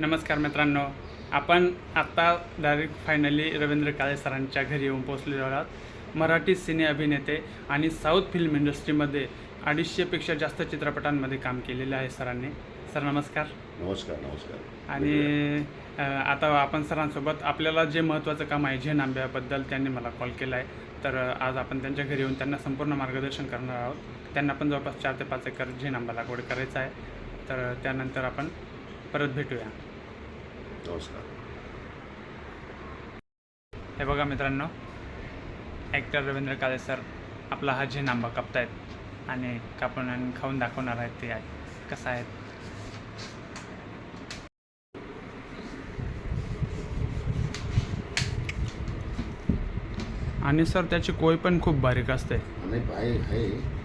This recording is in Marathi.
नमस्कार मित्रांनो. आपण आत्ता डायरेक्ट फायनली रवींद्र काळे सरांच्या घरी येऊन पोहोचलेलो आहोत. मराठी सिने अभिनेते आणि साऊथ फिल्म इंडस्ट्रीमध्ये अडीचशेपेक्षा जास्त चित्रपटांमध्ये काम केलेले आहे सरांनी. सर नमस्कार. नमस्कार नमस्कार. आणि आता आपण सरांसोबत आपल्याला जे महत्त्वाचं काम आहे झेन आंब्याबद्दल त्यांनी मला कॉल केला आहे तर आज आपण त्यांच्या घरी येऊन त्यांना संपूर्ण मार्गदर्शन करणार आहोत. त्यांना पण जवळपास चार ते पाच एकर झेन आंबा लागवड करायचं आहे. तर त्यानंतर आपण परत भेटूया. नमस्कार. हे बघा मित्रांनो ॲक्टर रवींद्र काळे सर आपला हा झेन आंबा कापतायत आणि कापून आणि खाऊन दाखवणार आहेत ते कसा आहे? आणि सर त्याची कोय पण खूप बारीक असते. आहे.